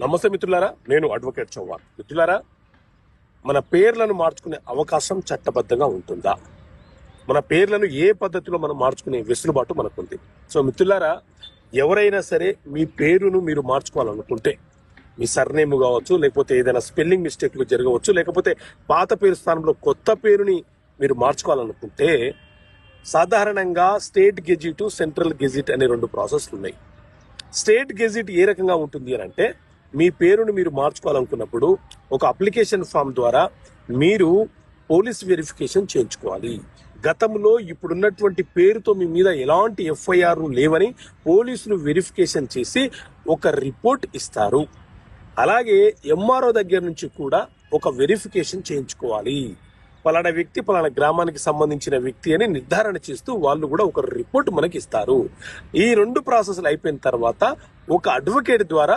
నమస్తే మిత్రులారా నేను అడ్వకేట్ చౌహాన్. మిత్రులారా మన పేర్లను మార్చుకునే అవకాశం చట్టబద్ధంగా ఉంటుందా? మన పేర్లను ఏ పద్ధతిలో మనం మార్చుకునే వెసులుబాటు మనకుంది? సో మిత్రులారా ఎవరైనా సరే మీ పేరును మీరు మార్చుకోవాలనుకుంటే మీ సర్నేమ్ కావచ్చు లేకపోతే ఏదైనా స్పెల్లింగ్ మిస్టేక్లు జరగవచ్చు లేకపోతే పాత పేరు స్థానంలో కొత్త పేరుని మీరు మార్చుకోవాలనుకుంటే సాధారణంగా స్టేట్ గెజిట్ సెంట్రల్ గెజిట్ అనే రెండు ప్రాసెస్లు ఉన్నాయి స్టేట్ గెజిట్ ఏ రకంగా ఉంటుంది అని అంటే మీ పేరును మీరు మార్చుకోవాలనుకున్నప్పుడు ఒక అప్లికేషన్ ఫామ్ ద్వారా మీరు పోలీస్ వెరిఫికేషన్ చేయించుకోవాలి. గతంలో ఇప్పుడున్నటువంటి పేరుతో మీ మీద ఎలాంటి ఎఫ్ఐఆర్ లేవని పోలీసులు వెరిఫికేషన్ చేసి ఒక రిపోర్ట్ ఇస్తారు. అలాగే ఎంఆర్ఓ దగ్గర నుంచి కూడా ఒక వెరిఫికేషన్ చేయించుకోవాలి. పలానా వ్యక్తి పలానా గ్రామానికి సంబంధించిన వ్యక్తి అని నిర్ధారణ చేస్తూ వాళ్ళు కూడా ఒక రిపోర్ట్ మనకి ఇస్తారు. ఈ రెండు ప్రాసెస్లు అయిపోయిన తర్వాత ఒక అడ్వకేట్ ద్వారా